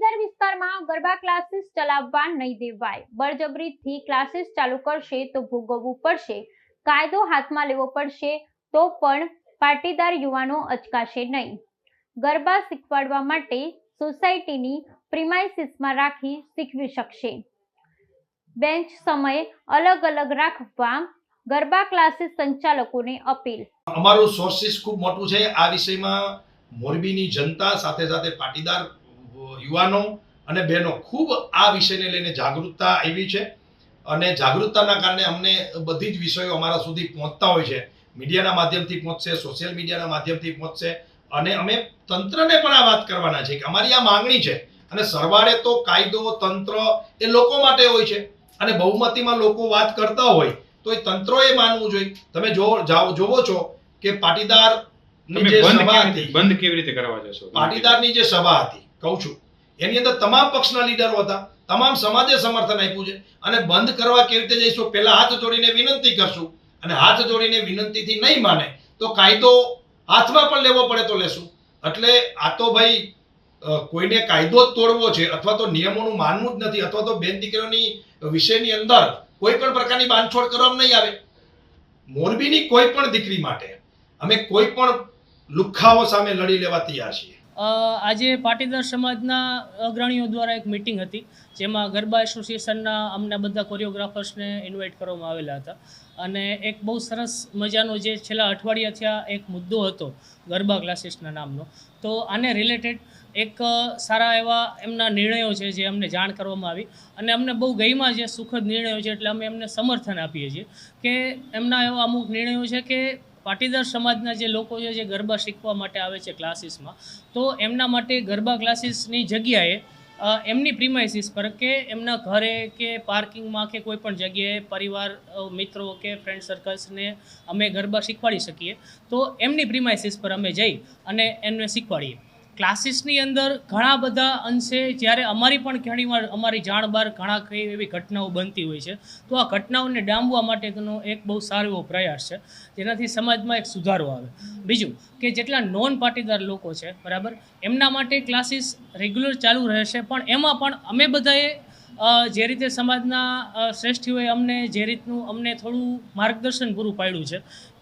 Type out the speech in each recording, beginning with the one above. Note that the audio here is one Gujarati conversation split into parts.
સમાજમાં ગરબા ક્લાસીસ ચલાવવા નહીં દેવાય. બળજબરીથી ક્લાસીસ ચાલુ કરશે તો ભોગવવું પડશે. કાયદો હાથમાં લેવો પડશે તો પણ પાટીદાર યુવાનો અચકાશે નહીં. ગરબા શીખવાડવા માટે સોસાયટીની પ્રિમાઇસીસમાં રાખી શીખવી શકશે. બેન્ચ સમય અલગ અલગ રાખવા ગરબા ક્લાસીસ સંચાલકોને અપીલ. અમારું સોર્સિસ ખૂબ મોટું છે. આ વિષયમાં મોરબીની જનતા સાથે સાથે પાટીદાર યુવાનો અને બહેનો ખૂબ આ વિષયને લઈને જાગૃતતા આવી છે. અને જાગૃતતાના કારણે અમને બધી જ વિષયો અમારા સુધી પહોંચતા હોય છે. મીડિયાના માધ્યમથી પહોંચશે સોશિયલ મીડિયાના માધ્યમથી પહોંચશે. અને અમે તંત્રને પણ આ વાત કરવાના છે કે અમારી આ માંગણી છે. અને સરવાળે તો કાયદો તંત્ર એ લોકો માટે હોય છે. અને બહુમતીમાં લોકો વાત કરતા હોય તો એ તંત્રોએ માનવું જોઈએ. તમે જોવો છો કે પાટીદારની જે સભા હતી બંધ કેવી રીતે કરવા જશો? પાટીદારની જે સભા હતી કહું છું એની અંદર તમામ પક્ષના લીડરો હતા, તમામ સમાજે સમર્થન આપ્યું છે. અને બંધ કરવા કેવી રીતે જઈશું? પહેલા હાથ જોડીને વિનંતી કરશું. અને હાથ જોડીને વિનંતીથી નહીં માને, તો કાયદો હાથમાં પણ લેવો પડે તો લેશું. એટલે આ તો ભાઈ કોઈને કાયદો જ તોડવો છે, અથવા તો નિયમોનું માનવું જ નથી, અથવા તો બેન દીકરીઓની વિષયની અંદર કોઈ પણ પ્રકારની બાંધછોડ કરવામાં નહીં આવે. મોરબીની કોઈ પણ દીકરી માટે અમે કોઈ પણ લુખ્ખાઓ સામે લડી લેવા તૈયાર છીએ. આજે પાટીદાર સમાજના અગ્રણીઓ દ્વારા એક મિટિંગ હતી, જેમાં ગરબા એસોસિએશનના અમને બધા કોરિયોગ્રાફર્સને ઇન્વાઇટ કરવામાં આવેલા હતા. અને એક બહુ સરસ મજાનો જે છેલ્લા અઠવાડિયા થયા એક મુદ્દો હતો, ગરબા ક્લાસીસના નામનો. તો આને રિલેટેડ એક સારા એવા એમના નિર્ણયો છે જે અમને જાણ કરવામાં આવી. અને અમને બહુ ગઈમાં જે સુખદ નિર્ણયો છે, એટલે અમે એમને સમર્થન આપીએ છીએ. કે એમના એવા અમુક નિર્ણયો છે કે પાટીદાર સમાજના જે લોકો છે, જે ગરબા શીખવા માટે આવે છે ક્લાસીસમાં, તો એમના માટે ગરબા ક્લાસીસની જગ્યાએ એમની પ્રિમાઇસીસ પર કે એમના ઘરે કે પાર્કિંગમાં કે કોઈ પણ જગ્યાએ પરિવાર મિત્રો કે ફ્રેન્ડ સર્કલ્સને અમે ગરબા શીખવાડી શકીએ, તો એમની પ્રિમાઇસીસ પર અમે જઈ અને એમને શીખવાડીએ. ક્લાસીસની અંદર ઘણા બધા અંશે જ્યારે અમારી પણ ઘણીવાર અમારી જાણ બહાર ઘણા કઈ એવી ઘટનાઓ બનતી હોય છે, તો આ ઘટનાઓને ડામવા માટેનો એક બહુ સારો એવો પ્રયાસ છે, જેનાથી સમાજમાં એક સુધારો આવે. બીજું કે જેટલા નોન પાટીદાર લોકો છે, બરાબર, એમના માટે ક્લાસીસ રેગ્યુલર ચાલુ રહેશે, પણ એમાં પણ અમે બધાએ જે રીતે સમાજના શ્રેષ્ઠીઓએ અમને જે રીતનું અમને થોડું માર્ગદર્શન પૂરું પાડ્યું છે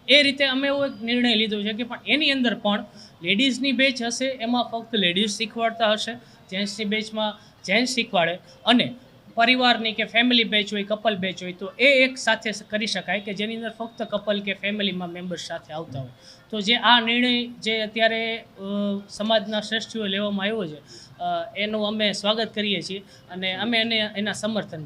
એ રીતે અમે એવો નિર્ણય લીધો છે કે પણ એની અંદર પણ લેડીઝની બેચ હશે, એમાં ફક્ત લેડીઝ શીખવાડતા હશે, જેન્ટ્સની બેચમાં જેન્ટ્સ શીખવાડે અને પરિવારની કે ફેમિલી બેચ હોય, કપલ બેચ હોય, તો એ એક સાથે કરી શકાય કે જેની અંદર ફક્ત કપલ કે ફેમિલીમાં મેમ્બર્સ સાથે આવતા હોય. તો જે આ નિર્ણય જે અત્યારે સમાજના શ્રેષ્ઠીઓ લેવામાં આવ્યો છે એનું અમે સ્વાગત કરીએ છીએ અને અમે એને, એના સમર્થન